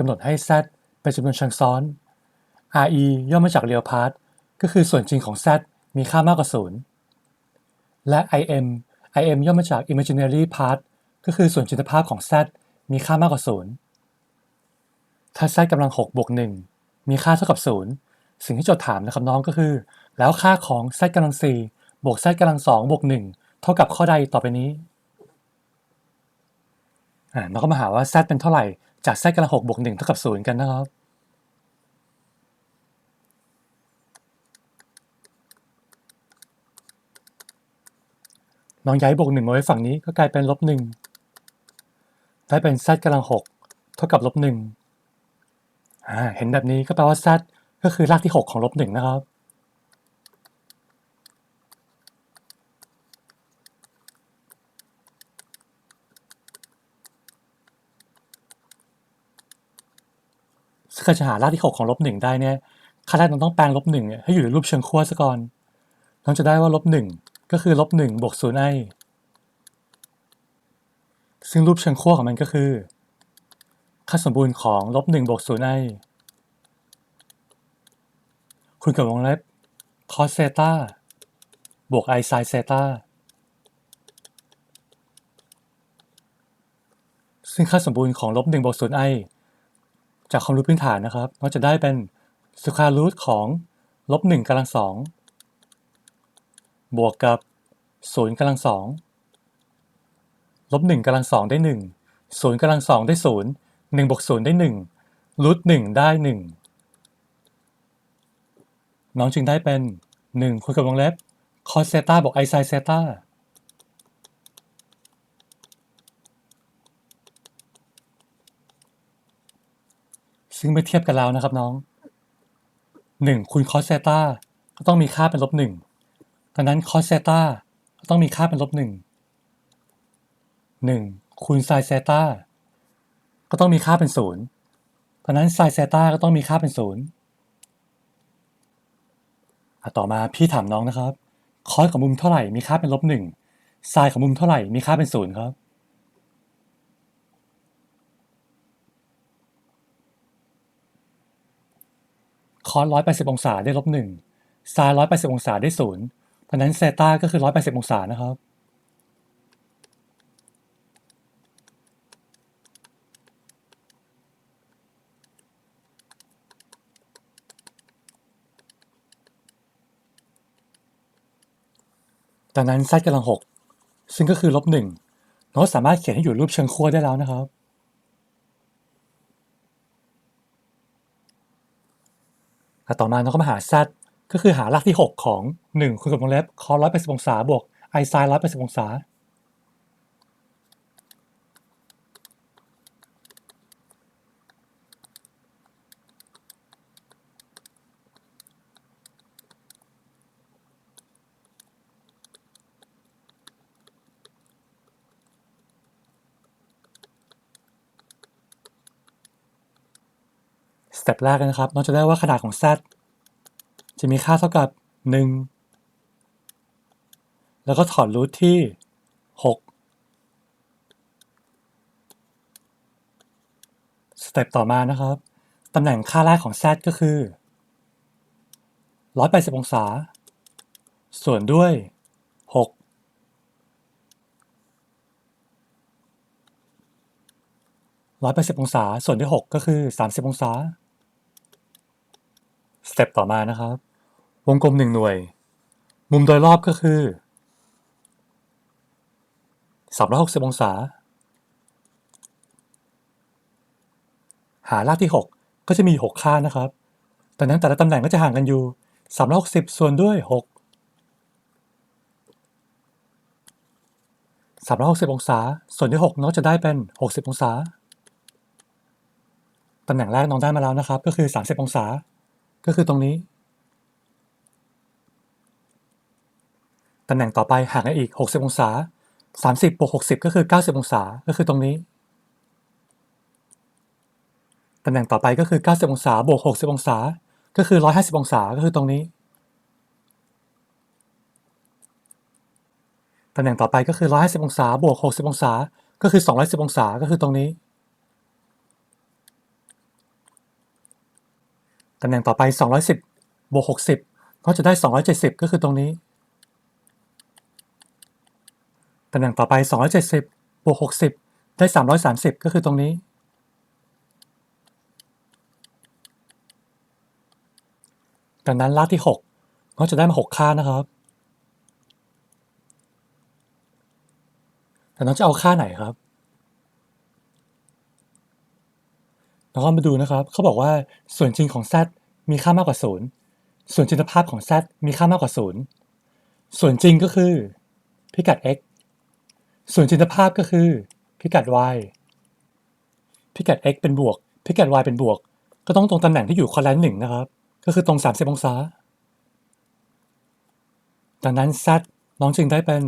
กำหนดให้ z เป็นจำนวนเชิงซ้อน re ย่อมาจาก real part ก็คือส่วนจริงของ z มีค่ามากกว่า 0 และ im im ย่อมาจาก imaginary part ก็คือส่วนจินตภาพของ z มีค่ามากกว่า 0 ถ้า z กำลัง6บวก1มีค่าเท่ากับ 0 สิ่งที่โจทย์ถามนะครับน้องก็คือ แล้วค่าของ z กำลัง4บวก z กำลัง2บวก1เท่ากับข้อใดต่อไปนี้อ่าเราก็มาหาว่า z เป็นเท่าไหร่ จาก z กำลัง6บวก1เท่ากับ0กันนะครับ ลองย้ายบวกหนึ่งมาไว้ฝั่งนี้ก็กลายเป็นลบหนึ่งได้เป็น z กำลังหกเท่ากับลบหนึ่งเห็นแบบนี้ก็แปลว่า z ก็คือรากที่หกของลบหนึ่งนะครับ ซึ่งกาจะหารากที่หกของลบหนึ่งได้เนี่ยขั้นแรกเราต้องแปลงลบหนึ่งให้อยู่ในรูปเชิงขั้วซะก่อนเราจะได้ว่าลบหนึ่งก็คือลบหนึ่งบวกศูนย์ไอซึ่งรูปเชิงขั้วของมันก็คือ ค่าสมบูรณ์ของลบหนึ่งบวกศูนย์ไอคุณกับวงเล็บ cos เซตาบวก i sin เซตาซึ่งค่าสมบูรณ์ของลบหนึ่งบวกศูนย์ไอ จากความรู้พื้นฐานนะครับก็จะได้เป็นสควอรูทของลบหนึ่งกำลังสองบวกกับศูนย์กำลังสองลบหนึ่งกำลังสองได้หนึ่งศูนย์กำลังสองได้ศูนย์หนึ่งบวกศูนย์ได้หนึ่งรูทหนึ่งได้หนึ่งน้องจึงได้เป็นหนึ่งคูณกับวงเล็บ cos เซตาบวก i sin เซตา ซึ่งไปเทียบกันแล้วนะครับน้องหนึ่งคูณ cos เซตาก็ต้องมีค่าเป็นลบหนึ่งดังนั้น cos เซตาก็ต้องมีค่าเป็นลบหนึ่งหนึ่งคูณ sin เซตาก็ต้องมีค่าเป็นศูนย์ดังนั้น sin เซตาก็ต้องมีค่าเป็นศูนย์อะต่อมาพี่ถามน้องนะครับ cos ของมุมเท่าไหร่มีค่าเป็นลบหนึ่ง sin ของมุมเท่าไหร่มีค่าเป็นศูนย์ครับ คอสร้อยแปดสิบองศาได้ลบหนึ่งไซน์ร้อยแปดสิบองศาได้ศูนย์เพราะนั้นเซต้าก็คือร้อยแปดสิบองศานะครับ ดังนั้นไซกำลังหกซึ่งก็คือลบหนึ่งเราก็สามารถเขียนให้อยู่รูปเชิงขั้วได้แล้วนะครับ แต่ต่อมาเราก็มาหา z ก็คือหารากที่ 6 ของ 1คูณกับวงเล็บคอร้อยแปดสิบองศาบวกไอไซรัสแปดสิบองศา สเต็ปแรกนะครับ เราจะได้ว่าขนาดของ z จะมีค่าเท่ากับ 1 แล้วก็ถอดรูทที่ 6 สเต็ปต่อมานะครับ ตำแหน่งค่าแรกของ z ก็คือ 180 องศา ส่วนด้วย6 180องศา ส่วนด้วย6ก็คือ30องศา สเต็ปต่อมานะครับ วงกลม1หน่วย มุมโดยรอบก็คือ360องศา หารากที่ 6 ก็จะมี 6 ค่านะครับดังนั้นแต่ละตำแหน่งก็จะห่างกันอยู่ 360 ส่วนด้วย 6 360 องศา ส่วนด้วย 6 น้องจะได้เป็น 60 องศา ตำแหน่งแรกน้องได้มาแล้วนะครับ ก็คือ 30 องศา ก็คือตรงนี้ ตำแหน่งต่อไปห่างกันอีก 60 องศา 30บวก60 ก็คือ 90 องศา ก็คือตรงนี้ ตำแหน่งต่อไปก็คือ 90 องศาบวก60 องศา ก็คือ 150 องศา ก็คือตรงนี้ ตำแหน่งต่อไปก็คือ 150 องศาบวก60 องศา ก็คือ 210 องศา ก็คือตรงนี้ ตำแหน่งต่อไป 210 บวก 60 ก็จะได้ 270 ก็คือตรงนี้ ตำแหน่งต่อไป 270 บวก 60 ได้ 330 ก็คือตรงนี้ ดังนั้นรากที่ 6 ก็จะได้มา 6 ค่านะครับ แต่น้องจะเอาค่าไหนครับ น้องก็มาดูนะครับ เขาบอกว่าส่วนจริงของ z มีค่ามากกว่า 0 ส่วนจินตภาพของ z มีค่ามากกว่า 0 ส่วนจริงก็คือ พิกัด x ส่วนจินตภาพก็คือ พิกัด y พิกัด x เป็นบวก พิกัด y เป็นบวก ก็ต้องตรงตำแหน่งที่อยู่คอแลนหนึ่งนะครับ ก็คือตรง 30 องศา ดังนั้น z น้องจึงได้เป็น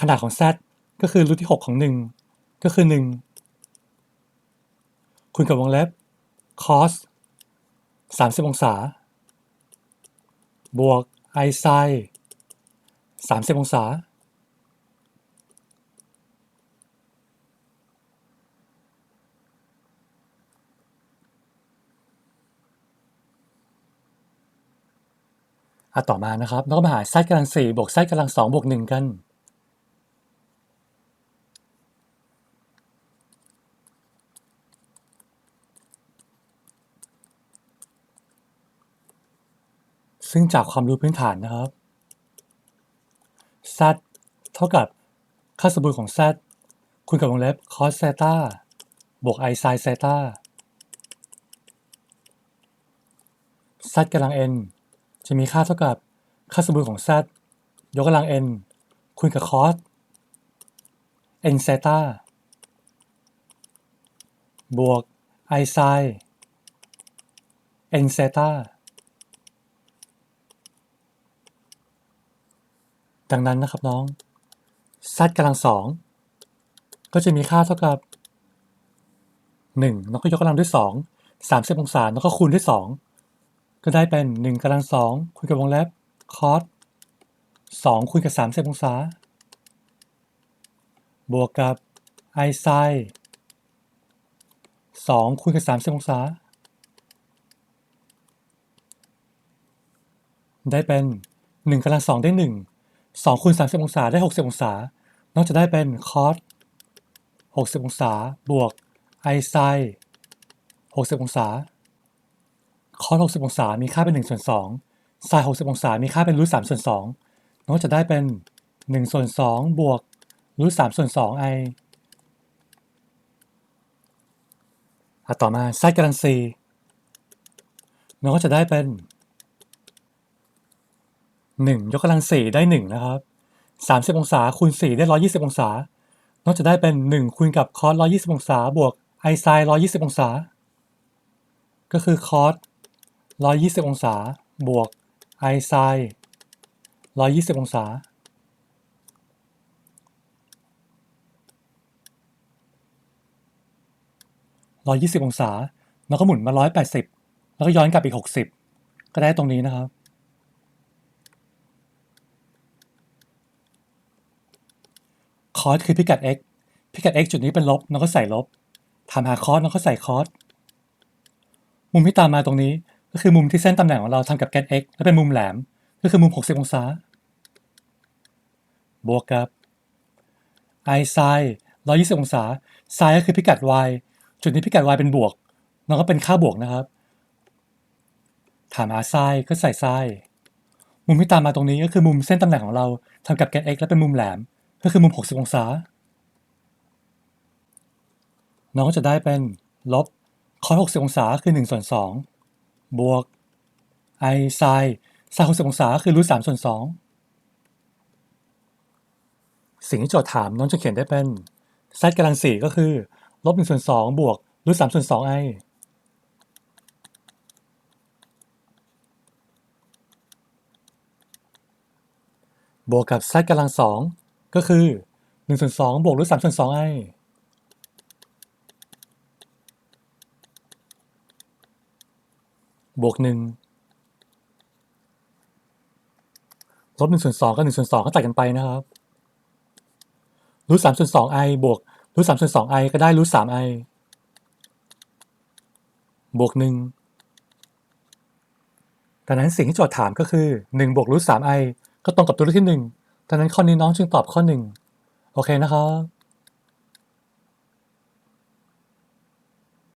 ขนาดของ z ก็คือรูทที่ 6 ของ 1 ก็คือ 1 คูณกับวงเล็บ cos 30 องศา บวก i sin 30 องศา อะต่อมานะครับเราก็มาหาไซต์กำลังสี่บวกไซต์กำลังสองบวกหนึ่งกัน ซึ่งจากความรู้พื้นฐานนะครับ z เท่ากับค่าสมบูรณ์ของ z คูณกับวงเล็บ cos theta บวก i sin theta z กำลัง n จะมีค่าเท่ากับค่าสมบูรณ์ของ z ยกกำลัง n คูณกับ cos n theta บวก i sin n theta ดังนั้นนะครับน้อง z กำลังสองก็จะมีค่าเท่ากับ 1 แล้วก็ยกกำลังด้วย 2 30 องศาแล้วก็คูณด้วย 2 ก็ได้เป็น 1กำลังสองคูณกับวงเล็บ cos 2คูณกับ 30 องศา บวกกับ i sin 2คูณกับ 30 องศา ได้เป็น 1กำลังสองได้ 1 2คูณ30 องศาได้ 60 องศานอกจากได้เป็น cos 60 องศา บวก i sin 60 องศา cos 60 องศา มีค่าเป็น 1 ส่วน2 sin 60 องศา มีค่าเป็นรูท3ส่วน2นอกจากได้เป็น 1 ส่วน 2 บวกรูท3ส่วน2 i อะต่อมา sin กำลัง4เราก็จะได้เป็น 1 ยกกำลัง 4 ได้ 1 นะครับ 30 องศาคูณ 4 ได้ 120 องศา นอกจากได้เป็น 1 คูณกับ cos 120 องศา บวก i sin 120 องศา ก็คือ cos 120 องศา บวก i sin 120 องศา 120 องศา แล้วก็หมุนมา 180 แล้วก็ย้อนกลับอีก 60 ก็ได้ตรงนี้นะครับ อสคือพิกัด x พิกัด x จุดนี้เป็นลบเราก็ใส่ลบถามหาคอสเราก็ใส่คอสมุมที่ตามมาตรงนี้ก็คือมุมที่เส้นตำแหน่งของเราทำกับแกน x และเป็นมุมแหลม ก็คือมุม 60 องศา บวกกับ i sin 120 องศา sin ก็คือพิกัด y จุดนี้พิกัด y เป็นบวกเราก็เป็นค่าบวกนะครับ ถามหา sin ก็ใส่ sin มุมที่ตามมาตรงนี้ก็คือมุมเส้นตำแหน่งของเราทำกับแกน x และเป็นมุมแหลม ก็คือมุม 60 องศา น้องก็จะได้เป็นลบ cos 60 องศาคือ1ส่วน2บวก i sin sin 60 องศาคือรูท3ส่วน2สิ่งที่โจทย์ถามน้องจะเขียนได้เป็น z กำลัง4ก็คือลบ1ส่วน2บวกรูท3ส่วน2 i บวกกับ z กำลัง2 ก็คือ1ส่วน2บวกรูท3ส่วน2 i บวกหนึ่งลบหนึ่งส่วนสองกับหนึ่งส่วนสองก็ตัดกันไปนะครับรูทสามส่วนสองไอบวกรูทสามส่วนสองไอก็ได้รูทสามไอบวกหนึ่งดังนั้นสิ่งที่โจทย์ถามก็คือ1บวกรูท3 i ก็ตรงกับตัวเลือกที่1 ดังนั้นข้อนี้น้องจึงตอบข้อหนึ่งโอเคนะครับ